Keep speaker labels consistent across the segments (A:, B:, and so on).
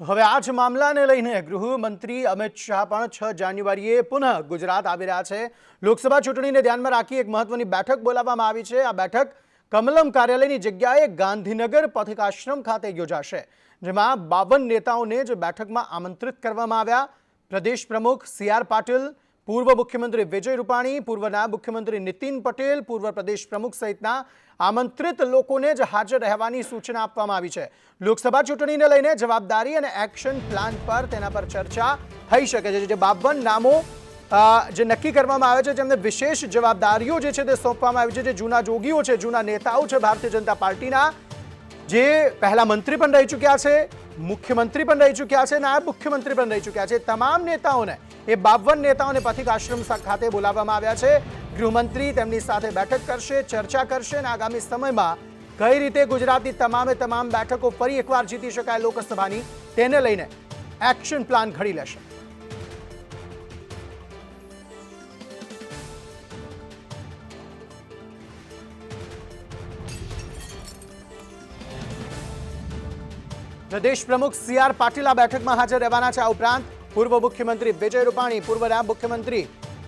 A: હવે આ જ મામલાને લઈને ગૃહમંત્રી અમિત શાહ પણ છ જાન્યુઆરીએ પુનઃ ગુજરાત આવી રહ્યા છે. લોકસભા ચૂંટણીને ધ્યાનમાં રાખી એક મહત્વની બેઠક બોલાવવામાં આવી છે. આ બેઠક કમલમ કાર્યાલયની જગ્યાએ ગાંધીનગર પથિકાશ્રમ ખાતે યોજાશે, જેમાં બાવન નેતાઓને જ બેઠકમાં આમંત્રિત કરવામાં આવ્યા. પ્રદેશ પ્રમુખ સી આર પાટીલ પૂર્વ મુખ્યમંત્રી વિજય રૂપાણી પૂર્વ નાયબ મુખ્યમંત્રી નીતિન પટેલ, પૂર્વ પ્રદેશ પ્રમુખ સહિતના આમંત્રિત લોકોને જ હાજર રહેવાની સૂચના આપવામાં આવી છે. લોકસભા ચૂંટણીને લઈને જવાબદારી અને એક્શન પ્લાન પર તેના પર ચર્ચા થઈ શકે છે. જે બાવન નામો જે નક્કી કરવામાં આવે છે, જેમને વિશેષ જવાબદારીઓ જે છે તે સોંપવામાં આવી છે. જે જૂના જોગીઓ છે, જૂના નેતાઓ છે ભારતીય જનતા પાર્ટીના, જે પહેલા મંત્રી પણ રહી ચૂક્યા છે મુખ્યમંત્રી પણ રહી ચૂક્યા છે, નાયબ મુખ્યમંત્રી પણ રહી ચૂક્યા છે. તમામ નેતાઓને, એ બાવન નેતાઓને પથિક આશ્રમ ખાતે બોલાવવામાં આવ્યા છે. ગૃહમંત્રી તેમની સાથે બેઠક કરશે, ચર્ચા કરશે અને આગામી સમયમાં કઈ રીતે ગુજરાતની તમામે તમામ બેઠકો ફરી એકવાર જીતી શકાય લોકસભાની, તેને લઈને એક્શન પ્લાન ઘડી લેશે. પ્રદેશ પ્રમુખ સી આર પાટીલ આ બેઠકમાં હાજર રહેવાના છે આ ઉપરાંત પૂર્વ મુખ્યમંત્રી વિજય રૂપાણી, પૂર્વ નાયબ મુખ્યમંત્રી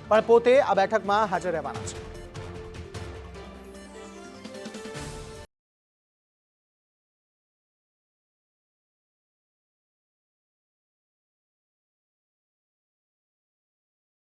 A: પણ પોતે આ બેઠકમાં હાજર રહેવાના છે.